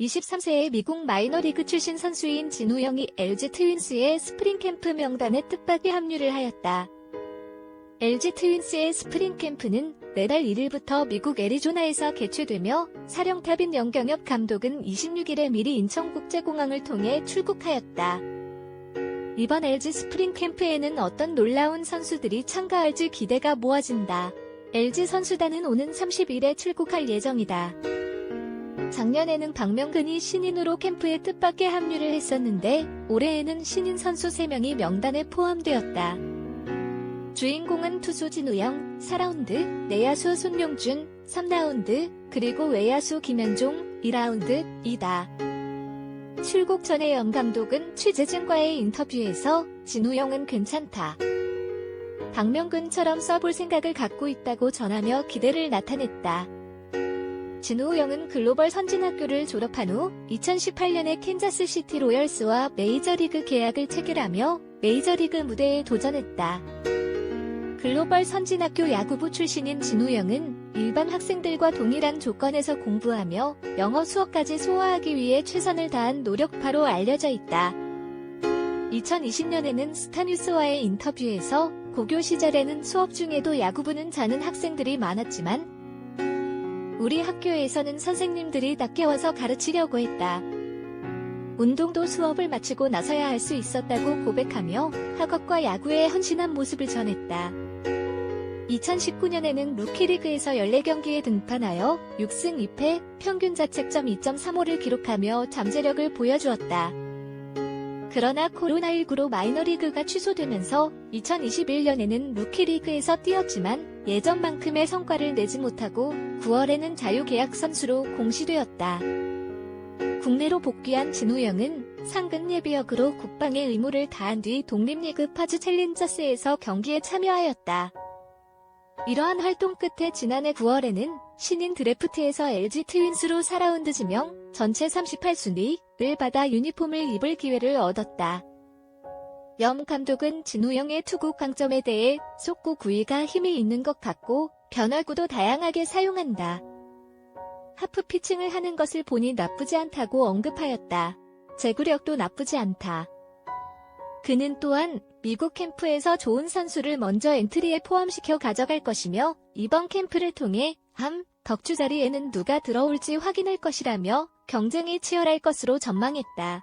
23세의 미국 마이너리그 출신 선수인 진우영이 LG 트윈스의 스프링 캠프 명단에 뜻밖의 합류를 하였다. LG 트윈스의 스프링 캠프는 내달 1일부터 미국 애리조나에서 개최되며 사령탑인 영경엽 감독은 26일에 미리 인천국제공항을 통해 출국하였다. 이번 LG 스프링 캠프에는 어떤 놀라운 선수들이 참가할지 기대가 모아진다. LG 선수단은 오는 30일에 출국할 예정이다. 작년에는 박명근이 신인으로 캠프에 뜻밖의 합류를 했었는데 올해에는 신인 선수 3명이 명단에 포함되었다. 주인공은 투수 진우영, 4라운드, 내야수 손용준, 3라운드, 그리고 외야수 김현종, 2라운드 이다. 출국 전에 영 감독은 취재진과의 인터뷰에서 진우영은 괜찮다. 박명근처럼 써볼 생각을 갖고 있다고 전하며 기대를 나타냈다. 진우영은 글로벌 선진학교를 졸업한 후 2018년에 캔자스시티 로열스와 메이저리그 계약을 체결하며 메이저리그 무대에 도전했다. 글로벌 선진학교 야구부 출신인 진우영은 일반 학생들과 동일한 조건에서 공부하며 영어 수업까지 소화하기 위해 최선을 다한 노력파로 알려져 있다. 2020년에는 스타뉴스와의 인터뷰에서 고교 시절에는 수업 중에도 야구부는 자는 학생들이 많았지만 우리 학교에서는 선생님들이 낮게 와서 가르치려고 했다. 운동도 수업을 마치고 나서야 할 수 있었다고 고백하며 학업과 야구에 헌신한 모습을 전했다. 2019년에는 루키리그에서 14경기에 등판하여 6승 2패, 평균 자책점 2.35를 기록하며 잠재력을 보여주었다. 그러나 코로나19로 마이너리그가 취소되면서 2021년에는 루키리그에서 뛰었지만 예전만큼의 성과를 내지 못하고 9월에는 자유계약 선수로 공시되었다. 국내로 복귀한 진우영은 상근 예비역으로 국방의 의무를 다한 뒤 독립리그 파주 챌린저스에서 경기에 참여하였다. 이러한 활동 끝에 지난해 9월에는 신인 드래프트에서 LG 트윈스로 4라운드 지명, 전체 38순위를 받아 유니폼을 입을 기회를 얻었다. 염 감독은 진우영의 투구 강점에 대해 속구 구위가 힘이 있는 것 같고 변화구도 다양하게 사용한다. 하프 피칭을 하는 것을 보니 나쁘지 않다고 언급하였다. 제구력도 나쁘지 않다. 그는 또한 미국 캠프에서 좋은 선수를 먼저 엔트리에 포함시켜 가져갈 것이며 이번 캠프를 통해 함, 덕주 자리에는 누가 들어올지 확인할 것이라며 경쟁이 치열할 것으로 전망했다.